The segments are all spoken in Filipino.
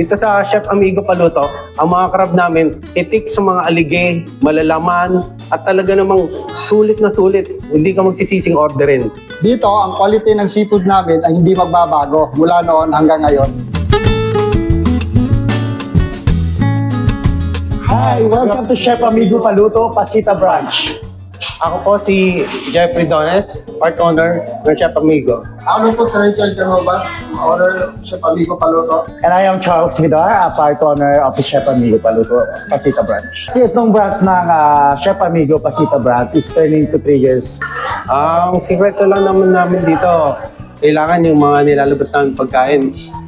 Dito sa Chef Amigo Paluto, ang mga crab namin, itik sa mga alige, malalaman, at talaga namang sulit na sulit. Hindi ka magsisising orderin. Dito, ang quality ng seafood namin ay hindi magbabago mula noon hanggang ngayon. Hi, welcome to Chef Amigo Paluto, Pasita Branch. Ako po si Jeffrey Dones, part owner ng Chef Amigo. Ako po si Richard Canovas, owner Chef Amigo Paluto. And I am Charles Vidar, a part owner of the Chef Amigo Paluto, Pasita Branch. Kasi itong branch ng ah, Chef Amigo Pasita Branch is turning to 3 years. Ang sikreto lang naman namin dito, kailangan yung mga nilalabas namin pagkain,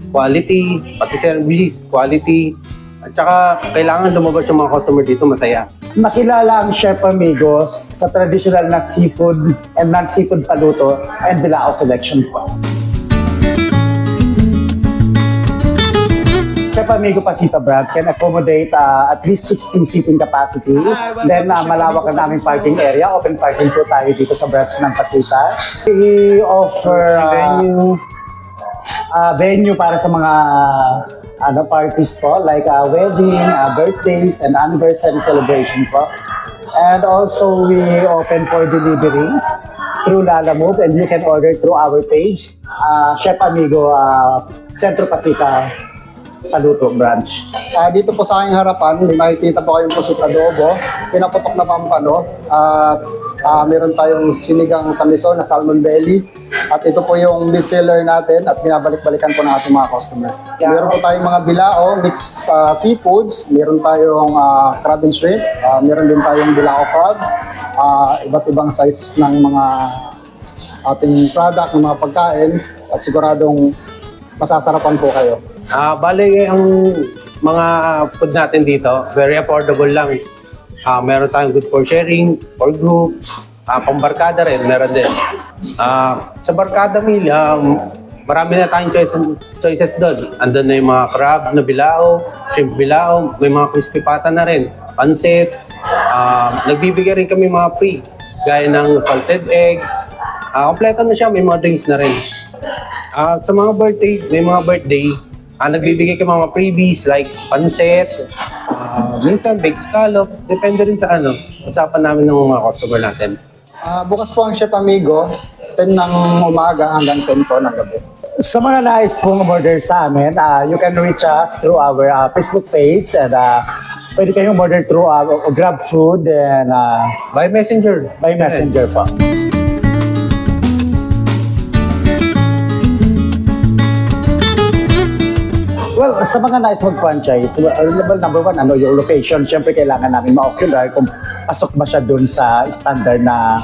quality, pati service, quality, at saka kailangan lumabas yung mga customer dito masaya. Nakilala ang Chef Amigo sa traditional na seafood and non-seafood paluto and bilao selections po. Chef Amigo Pasita Branch can accommodate uh, at least 16 seating capacity. Then uh, malawak ang aming parking area. Open parking po tayo dito sa branch ng Pasita. We offer uh, Venue, uh, venue para sa mga ano parties po like uh, wedding, uh, birthdays, and anniversary celebration po. And also we open for delivery through Lala Move and you can order through our page, uh, Chef Amigo uh, Centro Pasita Paluto Branch. Ah, dito po sa aking harapan, may makikita po kayong pusit adobo, pinaputok na pampano, at ah, meron tayong sinigang sa miso na salmon belly. At ito po yung bestseller natin at binabalik-balikan po ng ating mga customer. Meron po tayong mga bilao, mixed sa seafoods, meron tayong ah, crab and shrimp, ah, meron din tayong bilao crab, ah, iba't ibang sizes ng mga ating product, ng mga pagkain, at siguradong masasarapan po kayo. Ah, bale ang mga food natin dito, very affordable lang. Ah, meron tayong good for sharing, for group, ah, pambarkada rin, meron din. Ah, sa barkada meal, um, marami na tayong choices, choices doon. Andun na yung mga crab na bilao, shrimp bilao, may mga crispy pata na rin, pansit. Ah, nagbibigay rin kami mga free, gaya ng salted egg. Ah, kompleto na siya, may mga drinks na rin. Ah, sa mga birthday, may mga birthday, ah, nagbibigay ka mga freebies like pansit, minsan baked scallops, depende rin sa ano, usapan namin ng mga customer natin. Ah, bukas po ang Chef Amigo, 10 ng umaga hanggang 10 po ng gabi. Sa mga nais pong order sa amin, uh, you can reach us through our uh, Facebook page and uh, pwede kayong order through uh, Grab Food and uh, By messenger. by Messenger po. Well, sa mga nais mag-franchise, well, level number one, ano, yung location. Siyempre, kailangan namin ma-ocular kung pasok ba siya dun sa standard na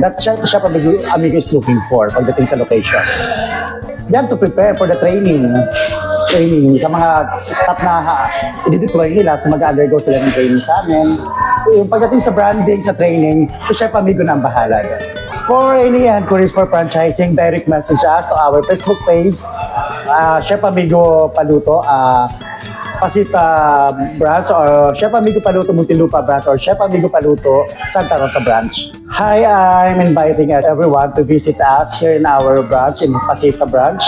that siya, siya pa amigo, is looking for pagdating sa location. You to prepare for the training. Training sa mga staff na i-deploy nila, so mag-undergo sila ng training sa amin. Yung pagdating sa branding, sa training, so siya pa amigo na ang bahala. For any inquiries for franchising, direct message us to our Facebook page, uh, Chef Amigo Paluto, uh, Pasita Branch, or Chef Amigo Paluto Muntinlupa Branch, or Chef Amigo Paluto Santa Rosa Branch. Hi, I'm inviting everyone to visit us here in our branch, in Pasita Branch.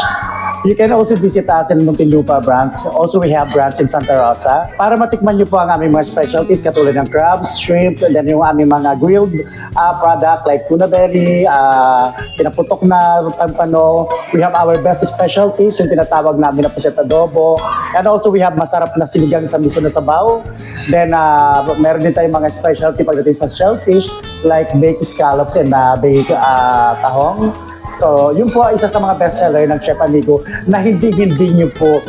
You can also visit us in Muntinlupa branch. Also, we have branch in Santa Rosa. Para matikman niyo po ang aming mga specialties katulad ng crabs, shrimp, and then yung aming mga grilled uh, product like tuna belly, uh, pinaputok na pampano. We have our best specialties, yung tinatawag namin na puset adobo. And also, we have masarap na sinigang sa miso na sabaw. Then, uh, meron din tayong mga specialty pagdating sa shellfish like baked scallops and uh, baked uh, tahong. So, yun po isa sa mga bestseller ng Chef Amigo na hindi-hindi nyo po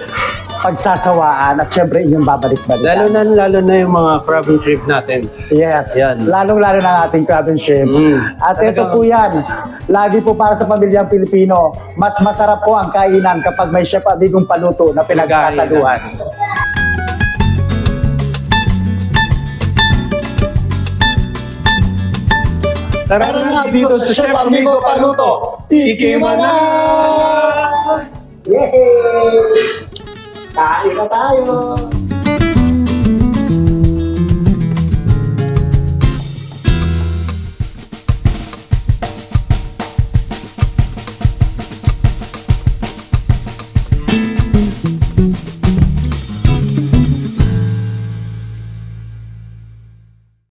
pagsasawaan at syempre inyong babalik-balikan. Lalo na, lalo na yung mga crab and shrimp natin. Yes. Yan. Lalong-lalo na ang ating crab and shrimp. Mm. At ito po yan. Lagi po para sa pamilyang Pilipino, mas masarap po ang kainan kapag may chef amigong paluto na pinagsasaluhan. Tara na dito sa Chef Amigo Paluto. Tikiman na! Yay! Kain na tayo!